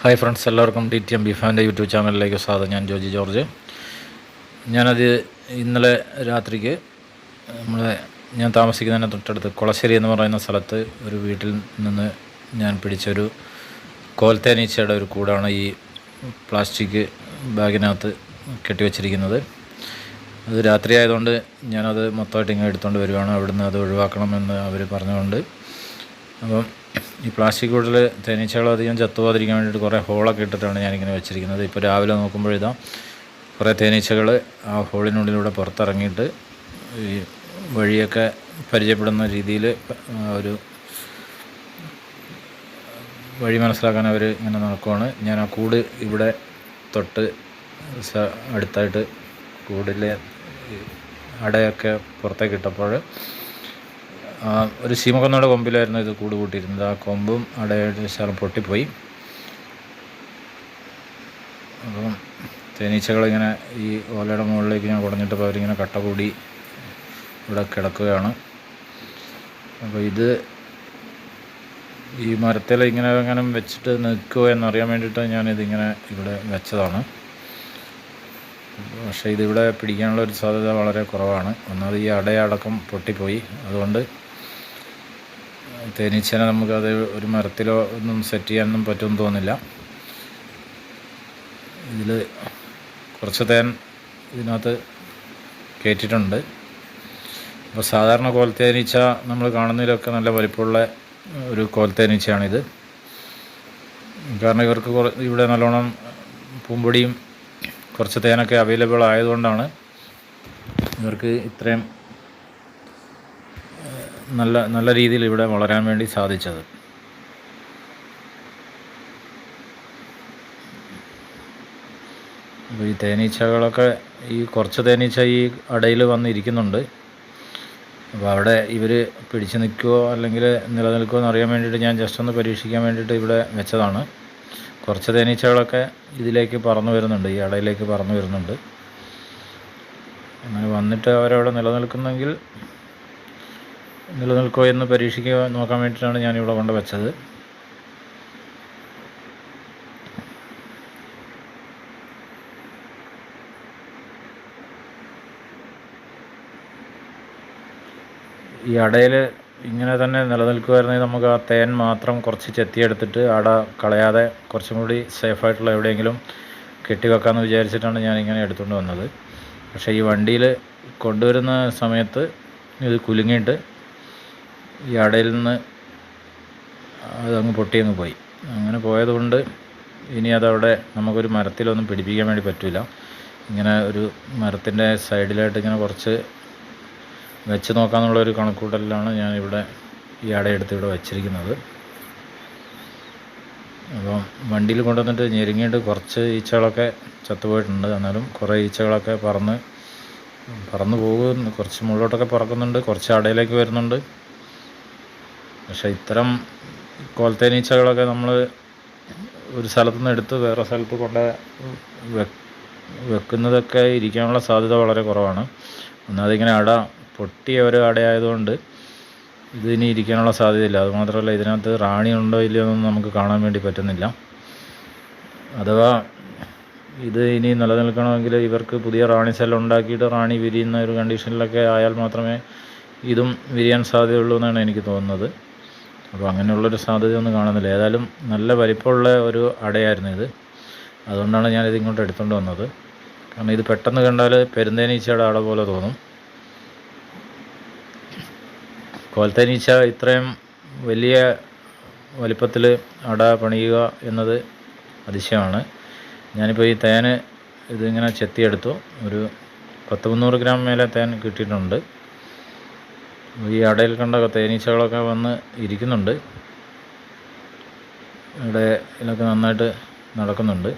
Hi friends എല്ലാവർക്കും D T M ബിഫാന്റെ YouTube ചാനലിലേക്ക് സ്വാഗതം. ഞാൻ ജോജി ജോർജ്. ഞാനത് ഇന്നലെ രാത്രിക്ക് നമ്മളെ ഞാൻ താമസിക്കുന്നതിന് തൊട്ടടുത്ത് കൊളശ്ശേരി എന്ന് പറയുന്ന സ്ഥലത്ത് ഒരു വീട്ടിൽ നിന്ന് ഞാൻ പിടിച്ചൊരു കോൽത്തേനീച്ചയുടെ ഒരു കൂടാണ് ഈ പ്ലാസ്റ്റിക് ബാഗിനകത്ത് കെട്ടിവെച്ചിരിക്കുന്നത് അത് രാത്രി ആയതുകൊണ്ട് ഞാനത് മൊത്തമായിട്ട് ഇങ്ങനെ എടുത്തുകൊണ്ട് വരുവാണ്. അവിടുന്ന് അത് ഒഴിവാക്കണമെന്ന് അവർ പറഞ്ഞുകൊണ്ട് അപ്പം ഈ പ്ലാസ്റ്റിക് കൂടിൽ തേനീച്ചകൾ അധികം ചത്തുപോകാതിരിക്കാൻ വേണ്ടിയിട്ട് കുറേ ഹോളൊക്കെ ഇട്ടിട്ടാണ് ഞാനിങ്ങനെ വെച്ചിരിക്കുന്നത്. ഇപ്പോൾ രാവിലെ നോക്കുമ്പോഴിതാ കുറേ തേനീച്ചകൾ ആ ഹോളിനുള്ളിലൂടെ പുറത്തിറങ്ങിയിട്ട് ഈ വഴിയൊക്കെ പരിചയപ്പെടുന്ന രീതിയിൽ ഒരു വഴി മനസ്സിലാക്കാൻ അവർ ഇങ്ങനെ നടക്കുവാണ്. ഞാൻ ആ കൂട് ഇവിടെ തൊട്ട് അടുത്തായിട്ട് കൂടിലെ അടയൊക്കെ പുറത്തേക്ക് ഇട്ടപ്പോൾ ഒരു ശീമക്കൊന്നയുടെ കൊമ്പിലായിരുന്നു ഇത് കൂട് കൂട്ടിയിരുന്നത് ആ കൊമ്പും അടയുടെ ശാലം പൊട്ടിപ്പോയി. അപ്പം തേനീച്ചകളിങ്ങനെ ഈ ഓലയുടെ മുകളിലേക്ക് ഞാൻ കുടഞ്ഞിട്ടപ്പോൾ അവരിങ്ങനെ കട്ട കൂടി ഇവിടെ കിടക്കുകയാണ്. അപ്പോൾ ഇത് ഈ മരത്തിൽ ഇങ്ങനെ എങ്ങനെ വെച്ചിട്ട് നിൽക്കുമോ എന്നറിയാൻ വേണ്ടിയിട്ട് ഞാനിതിങ്ങനെ ഇവിടെ വെച്ചതാണ്. പക്ഷേ ഇതിവിടെ പിടിക്കാനുള്ള ഒരു സാധ്യത വളരെ കുറവാണ്. ഒന്നാമത് ഈ അടയടക്കം പൊട്ടിപ്പോയി. അതുകൊണ്ട് തേനീച്ചനെ നമുക്കത് ഒരു മരത്തിലോ ഒന്നും സെറ്റ് ചെയ്യാനൊന്നും പറ്റുമെന്ന് തോന്നില്ല ഇതിൽ കുറച്ച് തേൻ ഇതിനകത്ത് കയറ്റിയിട്ടുണ്ട് അപ്പോൾ സാധാരണ കോൽത്തേനീച്ച നമ്മൾ കാണുന്നതിലൊക്കെ നല്ല വലിപ്പമുള്ള ഒരു കോൽത്തേനീച്ചയാണിത് കാരണം ഇവർക്ക് കുറ ഇവിടെ നല്ലോണം പൂമ്പൊടിയും കുറച്ച് തേനൊക്കെ അവൈലബിൾ ആയതുകൊണ്ടാണ് ഇവർക്ക് ഇത്രയും നല്ല നല്ല രീതിയിൽ ഇവിടെ വളരാൻ വേണ്ടി സാധിച്ചത്. ഈ തേനീച്ചകളൊക്കെ ഈ കുറച്ച് തേനീച്ച ഈ അടയിൽ വന്നിരിക്കുന്നുണ്ട്. അപ്പോൾ അവിടെ ഇവർ പിടിച്ചു നിൽക്കുമോ അല്ലെങ്കിൽ നിലനിൽക്കുമോ എന്ന് അറിയാൻ വേണ്ടിയിട്ട് ഞാൻ ജസ്റ്റ് ഒന്ന് പരീക്ഷിക്കാൻ വേണ്ടിയിട്ട് ഇവിടെ വെച്ചതാണ്. കുറച്ച് തേനീച്ചകളൊക്കെ ഇതിലേക്ക് പറന്നു വരുന്നുണ്ട് ഈ അടയിലേക്ക് പറന്നു വരുന്നുണ്ട്. അങ്ങനെ വന്നിട്ട് അവരവിടെ നിലനിൽക്കുന്നെങ്കിൽ നിലനിൽക്കുമോ എന്ന് പരീക്ഷിക്കുക നോക്കാൻ വേണ്ടിയിട്ടാണ് ഞാനിവിടെ കൊണ്ട് വെച്ചത്. ഈ അടയിൽ ഇങ്ങനെ തന്നെ നിലനിൽക്കുമായിരുന്നെങ്കിൽ നമുക്ക് ആ തേൻ മാത്രം കുറച്ച് ചെത്തിയെടുത്തിട്ട് അട കളയാതെ കുറച്ചും കൂടി സേഫായിട്ടുള്ള എവിടെയെങ്കിലും കെട്ടിവെക്കാമെന്ന് വിചാരിച്ചിട്ടാണ് ഞാനിങ്ങനെ എടുത്തുകൊണ്ട് വന്നത്. പക്ഷേ ഈ വണ്ടിയിൽ കൊണ്ടുവരുന്ന സമയത്ത് ഇത് കുലുങ്ങിയിട്ട് ഈ അടയിൽ നിന്ന് അതങ്ങ് പൊട്ടിയങ്ങ് പോയി. അങ്ങനെ പോയതുകൊണ്ട് ഇനി അതവിടെ നമുക്കൊരു മരത്തിലൊന്നും പിടിപ്പിക്കാൻ വേണ്ടി പറ്റില്ല ഇങ്ങനെ ഒരു മരത്തിന്റെ സൈഡിലായിട്ട് ഇങ്ങനെ കുറച്ച് വെച്ച് നോക്കാമെന്നുള്ള ഒരു കണക്കൂട്ടലിലാണ് ഞാനിവിടെ ഈ അടയെടുത്ത് ഇവിടെ വച്ചിരിക്കുന്നത്. അപ്പം വണ്ടിയിൽ കൊണ്ടുവന്നിട്ട് ഞെരുങ്ങിയിട്ട് കുറച്ച് ഈച്ചകളൊക്കെ ചത്തുപോയിട്ടുണ്ട്. എന്നാലും കുറേ ഈച്ചകളൊക്കെ പറന്ന് പറന്ന് പോകുന്നു. കുറച്ച് മുകളിലോട്ടൊക്കെ പറക്കുന്നുണ്ട്. കുറച്ച് അടയിലേക്ക് വരുന്നുണ്ട്. പക്ഷേ ഇത്തരം കോൽത്തേനീച്ചകളൊക്കെ നമ്മൾ ഒരു സ്ഥലത്തു നിന്ന് എടുത്ത് വേറെ സ്ഥലത്ത് കൊണ്ട് വെക്കുന്നതൊക്കെ ഇരിക്കാനുള്ള സാധ്യത വളരെ കുറവാണ്. ഒന്നാമതിങ്ങനെ അട പൊട്ടിയ ഒരു അടയായതുകൊണ്ട് ഇതിന് ഇരിക്കാനുള്ള സാധ്യതയില്ല. അതുമാത്രമല്ല ഇതിനകത്ത് റാണി ഉണ്ടോ ഇല്ലയോ എന്നൊന്നും നമുക്ക് കാണാൻ വേണ്ടി പറ്റുന്നില്ല. അഥവാ ഇത് ഇനി നിലനിൽക്കണമെങ്കിൽ ഇവർക്ക് പുതിയ റാണി സെൽ ഉണ്ടാക്കിയിട്ട് റാണി വിരിയുന്ന ഒരു കണ്ടീഷനിലൊക്കെ ആയാൽ മാത്രമേ ഇതും വിരിയാൻ സാധ്യതയുള്ളൂ എന്നാണ് എനിക്ക് തോന്നുന്നത്. അപ്പോൾ അങ്ങനെയുള്ളൊരു സാധ്യതയൊന്നും കാണുന്നില്ല. ഏതായാലും നല്ല വലിപ്പമുള്ള ഒരു അടയായിരുന്നു ഇത്. അതുകൊണ്ടാണ് ഞാനിത് ഇങ്ങോട്ട് എടുത്തുകൊണ്ട് വന്നത്. കാരണം ഇത് പെട്ടെന്ന് കണ്ടാൽ പെരുന്തേനീച്ചയുടെ അട പോലെ തോന്നും. കോൽത്തേനീച്ച ഇത്രയും വലിയ വലിപ്പത്തിൽ അട പണിയുക എന്നത് അതിശയമാണ്. ഞാനിപ്പോൾ ഈ തേന് ഇതിങ്ങനെ ചെത്തിയെടുത്തു. ഒരു പത്ത് മുന്നൂറ് ഗ്രാം മേലെ തേൻ കിട്ടിയിട്ടുണ്ട്. ഈ അടയിൽ കണ്ട തേനീച്ചകളൊക്കെ വന്ന് ഇരിക്കുന്നുണ്ട്. ഇവിടെ ഇതിലൊക്കെ നന്നായിട്ട് നടക്കുന്നുണ്ട്.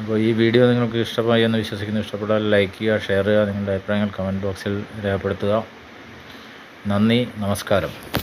അപ്പോൾ ഈ വീഡിയോ നിങ്ങൾക്ക് ഇഷ്ടമായി എന്ന് വിശ്വസിക്കുന്നു. ഇഷ്ടപ്പെട്ടാൽ ലൈക്ക് ചെയ്യുക ഷെയർ ചെയ്യുക നിങ്ങളുടെ അഭിപ്രായങ്ങൾ കമന്റ് ബോക്സിൽ രേഖപ്പെടുത്തുക. നന്ദി നമസ്കാരം.